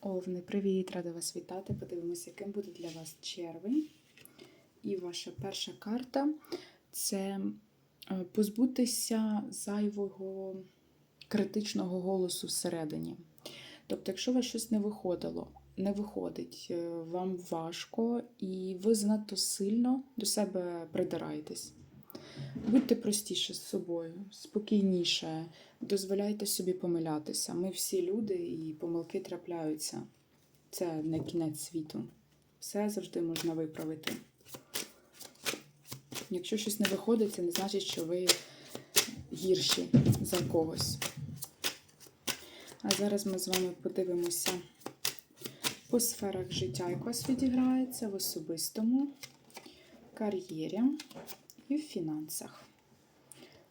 Овни, привіт! Рада вас вітати. Подивимося, яким буде для вас червень. І ваша перша карта це е, позбутися зайвого критичного голосу всередині. Тобто, якщо у вас щось не виходило, не виходить, е, вам важко, і ви занадто сильно до себе придираєтесь. Будьте простіше з собою, спокійніше, дозволяйте собі помилятися. Ми всі люди і помилки трапляються. Це не кінець світу. Все завжди можна виправити. Якщо щось не виходить, це не значить, що ви гірші за когось. А зараз ми з вами подивимося по сферах життя, як у вас відіграється в особистому, кар'єрі і в фінансах.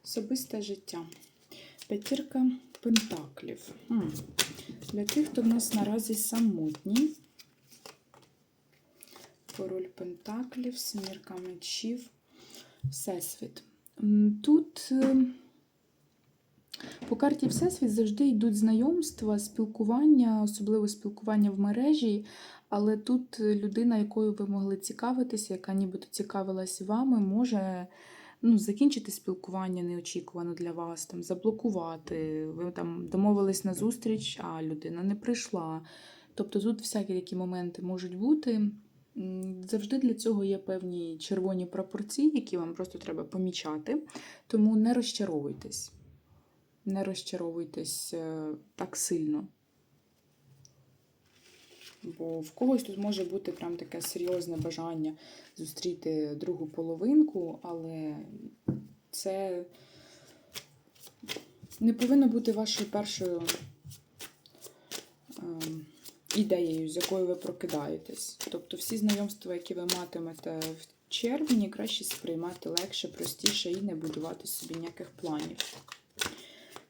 Особисте життя. П'ятірка пентаклів. Для тих, хто в нас наразі самотній. Король пентаклів, семірка мечів, Всесвіт. Тут е, по карті Всесвіт завжди йдуть знайомства, спілкування, особливо спілкування в мережі. Але тут людина, якою ви могли цікавитися, яка нібито цікавилась вами, може ну, закінчити спілкування неочікувано для вас, там, заблокувати. Ви там домовились на зустріч, а людина не прийшла. Тобто тут всякі такі моменти можуть бути. Завжди для цього є певні червоні пропорції, які вам просто треба помічати. Тому не розчаровуйтесь. Не розчаровуйтесь е, так сильно. Бо в когось тут може бути прям таке серйозне бажання зустріти другу половинку, але це не повинно бути вашою першою ем, ідеєю, з якою ви прокидаєтесь. Тобто всі знайомства, які ви матимете в червні, краще сприймати легше, простіше і не будувати собі ніяких планів.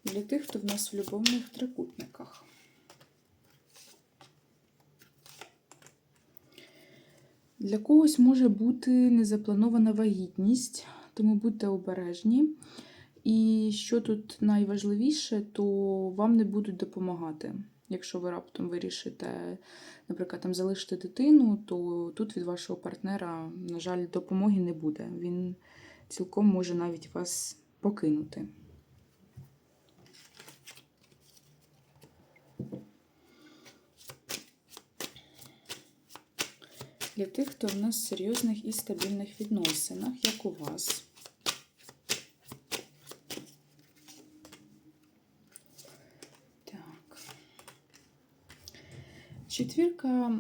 Для тих, хто в нас в любовних трикутниках. Для когось може бути незапланована вагітність, тому будьте обережні. І що тут найважливіше, то вам не будуть допомагати. Якщо ви раптом вирішите, наприклад, там залишити дитину, то тут від вашого партнера, на жаль, допомоги не буде. Він цілком може навіть вас покинути. Для тих, хто в нас в серйозних і стабільних відносинах, як у вас. Так. Четвірка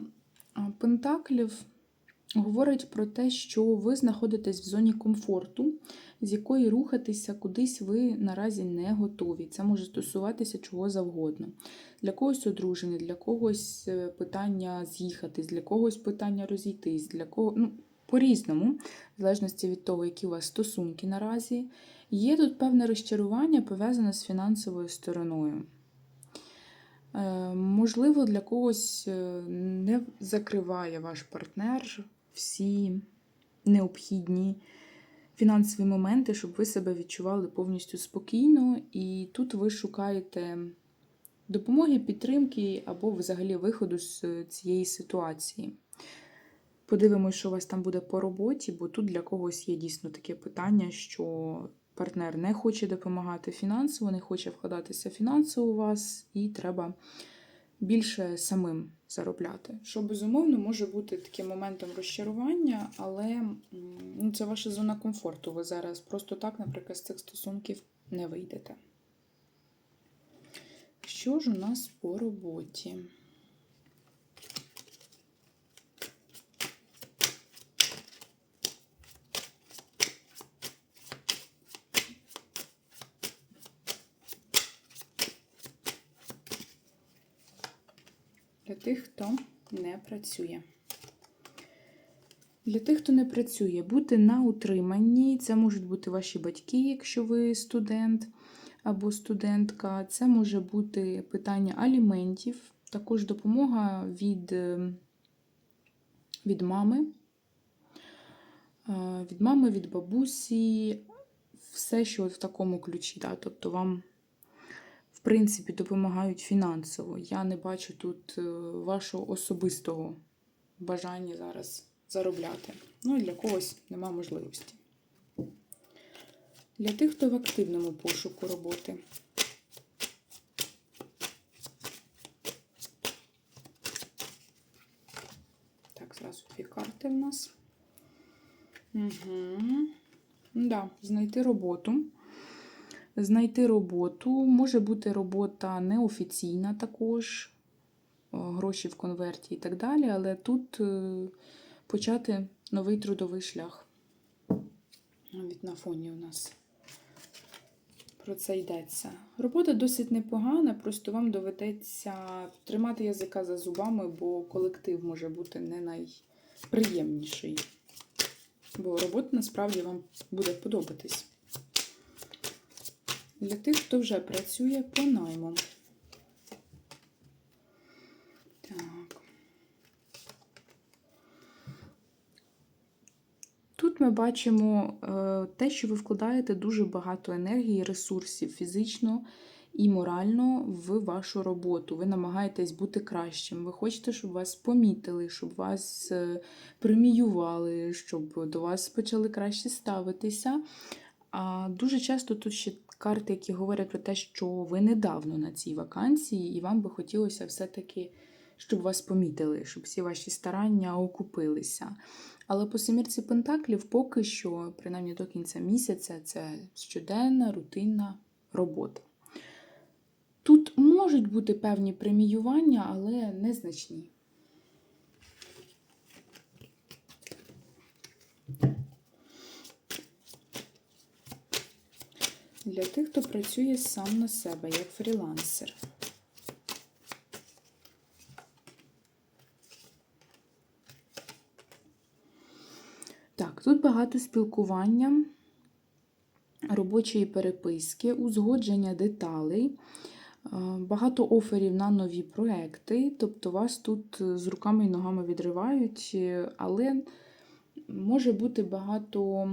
пентаклів говорить про те, що ви знаходитесь в зоні комфорту, з якої рухатися кудись ви наразі не готові. Це може стосуватися чого завгодно. Для когось одружений, для когось е, питання з'їхатись, для когось питання розійтись, для кого. Ну, по-різному, в залежності від того, які у вас стосунки наразі. Є тут певне розчарування пов'язане з фінансовою стороною. Е, Можливо, для когось е, не закриває ваш партнер всі необхідні фінансові моменти, щоб ви себе відчували повністю спокійно. І тут ви шукаєте допомоги, підтримки або взагалі виходу з цієї ситуації. Подивимось, що у вас там буде по роботі, бо тут для когось є дійсно таке питання, що партнер не хоче допомагати фінансово, не хоче вкладатися фінансово у вас, і треба більше самим заробляти. Що безумовно може бути таким моментом розчарування, але ну, це ваша зона комфорту. Ви зараз просто так, наприклад, з цих стосунків не вийдете. Що ж у нас по роботі? Для тих, хто не працює. Для тих, хто не працює, бути на утриманні. Це можуть бути ваші батьки, якщо ви студент або студентка. Це може бути питання аліментів, також допомога від, е, від мами, від мами, від бабусі, все, що от в такому ключі. Да? Тобто вам в принципі, допомагають фінансово. Я не бачу тут е, вашого особистого бажання зараз заробляти. Ну і для когось нема можливості. Для тих, хто в активному пошуку роботи. Так, зразу дві карти в нас. Угу. Да, знайти роботу. Знайти роботу. Може бути робота неофіційна також, е, гроші в конверті і так далі, але тут е, почати новий трудовий шлях. Навіть на фоні у нас про це йдеться. Робота досить непогана, просто вам доведеться тримати язика за зубами, бо колектив може бути не найприємніший. Бо робота насправді вам буде подобатись. Для тих, хто вже працює по найму. Так. Тут ми бачимо е, те, що ви вкладаєте дуже багато енергії, ресурсів фізично і морально в вашу роботу. Ви намагаєтесь бути кращим. Ви хочете, щоб вас помітили, щоб вас е, преміювали, щоб до вас почали краще ставитися. А дуже часто тут ще карти, які говорять про те, що ви недавно на цій вакансії, і вам би хотілося все-таки, щоб вас помітили, щоб всі ваші старання окупилися. Але по семірці Пентаклів поки що, принаймні до кінця місяця, це щоденна рутинна робота. Тут можуть бути певні преміювання, але незначні. Для тих, хто працює сам на себе, як фрілансер. Так, тут багато спілкування, робочої переписки, узгодження деталей, е, багато оферів на нові проекти. Тобто вас тут з руками і ногами відривають, е, але може бути багато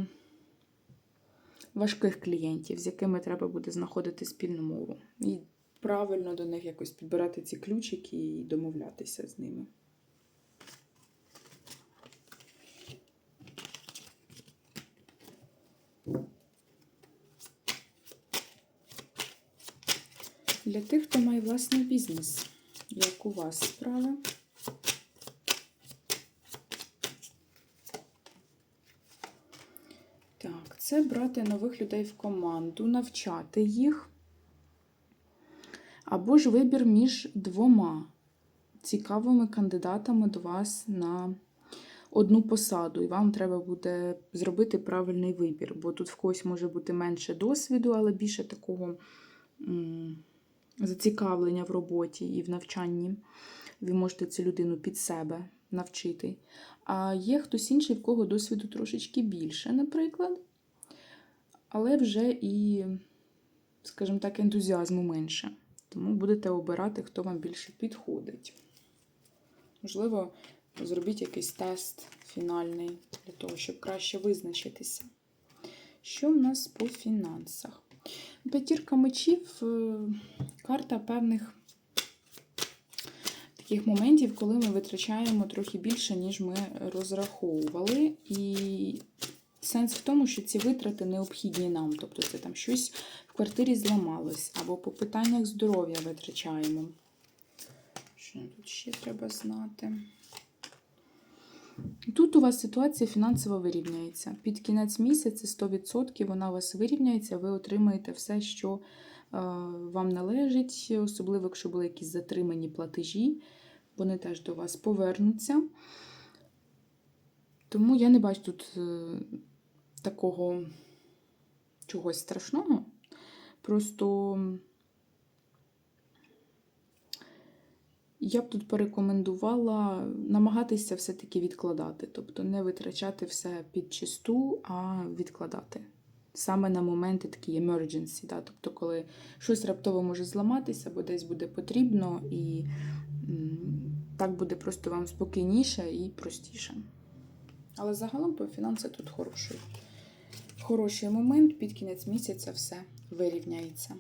важких клієнтів, з якими треба буде знаходити спільну мову. І правильно до них якось підбирати ці ключики і домовлятися з ними. Для тих, хто має власний бізнес, як у вас справи. Так, це брати нових людей в команду, навчати їх. Або ж вибір між двома цікавими кандидатами до вас на одну посаду. І вам треба буде зробити правильний вибір, бо тут в когось може бути менше досвіду, але більше такого зацікавлення в роботі і в навчанні. Ви можете цю людину під себе навчити. А є хтось інший, в кого досвіду трошечки більше, наприклад. Але вже і, скажімо так, ентузіазму менше. Тому будете обирати, хто вам більше підходить. Можливо, зробіть якийсь тест фінальний для того, щоб краще визначитися. Що в нас по фінансах? П'ятірка мечів е, карта певних таких моментів, коли ми витрачаємо трохи більше, ніж ми розраховували. І сенс в тому, що ці витрати необхідні нам. Тобто це там щось в квартирі зламалось, або по питаннях здоров'я витрачаємо. Що тут ще треба знати? Тут у вас ситуація фінансово вирівняється. Під кінець місяця 100% вона у вас вирівняється, ви отримаєте все, що е, вам належить, особливо, якщо були якісь затримані платежі, вони теж до вас повернуться. Тому я не бачу тут е, такого чогось страшного. Просто я б тут порекомендувала намагатися все-таки відкладати, тобто не витрачати все під чисту, а відкладати. Саме на моменти такі emergency, да? тобто, коли щось раптово може зламатися, або десь буде потрібно, і так буде просто вам спокійніше і простіше. Але загалом по фінанси тут хороший. Хороший момент, під кінець місяця все вирівняється.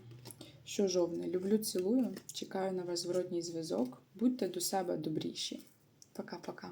Що, жовне, люблю, цілую. Чекаю на вас зворотній зв'язок. Будьте до себе добріші. Пока-пока.